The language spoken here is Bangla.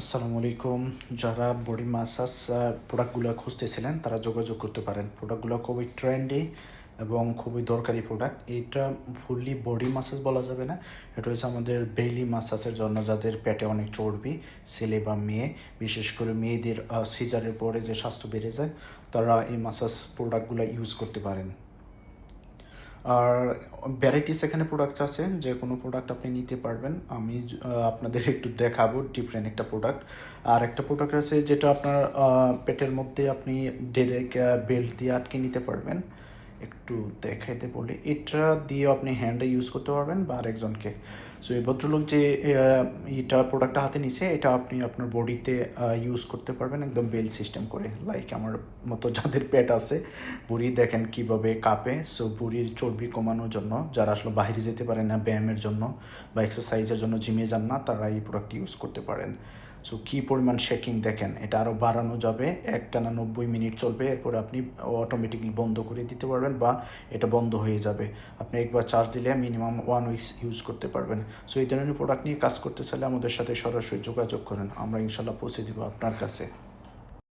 আসসালামু আলাইকুম। যারা বডি মাসাজ প্রোডাক্টগুলো খুঁজতেছিলেন, তারা যোগাযোগ করতে পারেন। প্রোডাক্টগুলো খুবই ট্রেন্ডি এবং খুবই দরকারি প্রোডাক্ট এটা ফুললি বডি মাসাজ বলা যাবে না। এটা হচ্ছে আমাদের বেইলি মাসাজের জন্য, যাদের পেটে অনেক চর্বি, ছেলে বা মেয়ে, বিশেষ করে মেয়েদের সিজারের পরে যে স্বাস্থ্য বেড়ে যায়, তারা এই মাসাজ প্রোডাক্টগুলো ইউজ করতে পারেন। আর ভ্যারাইটিস এখানে প্রোডাক্ট আছে, যে কোনো প্রোডাক্ট আপনি নিতে পারবেন। আমি আপনাদের একটু দেখাবো ডিফারেন্ট একটা প্রোডাক্ট আর একটা প্রোডাক্ট আছে যেটা আপনার পেটের মধ্যে আপনি ডেলে বেল্ট দিয়ে আটকে নিতে পারবেন। একটু দেখাইতে বলি। এটা দিয়ে আপনি হ্যান্ডে ইউজ করতে পারবেন বা আরেকজনকে। সো এই ভদ্রলোক যে এটা প্রোডাক্টটা হাতে নিছে, এটা আপনি আপনার বডিতে ইউজ করতে পারবেন একদম বেল সিস্টেম করে। লাইক আমার মতো যাদের পেট আছে, বুড়ি দেখেন কীভাবে কাঁপে। সো বুড়ির চর্বি কমানোর জন্য, যারা আসলে বাইরে যেতে পারে না, ব্যায়ামের জন্য বা এক্সারসাইজের জন্য জিমে যান না, তারা এই প্রোডাক্ট ইউজ করতে পারেন। সো কী পরিমাণ শেকিং দেখেন, এটা আরও বাড়ানো যাবে। একটানা নব্বই মিনিট চলবে, এরপরে আপনি অটোমেটিকলি বন্ধ করে দিতে পারবেন বা এটা বন্ধ হয়ে যাবে। আপনি একবার চার্জ দিলে মিনিমাম ওয়ান উইকস ইউজ করতে পারবেন। সো এই ধরনের প্রোডাক্ট নিয়ে কাজ করতে চাইলে আমাদের সাথে সরাসরি যোগাযোগ করেন। আমরা ইনশাল্লাহ পৌঁছে দিব আপনার কাছে।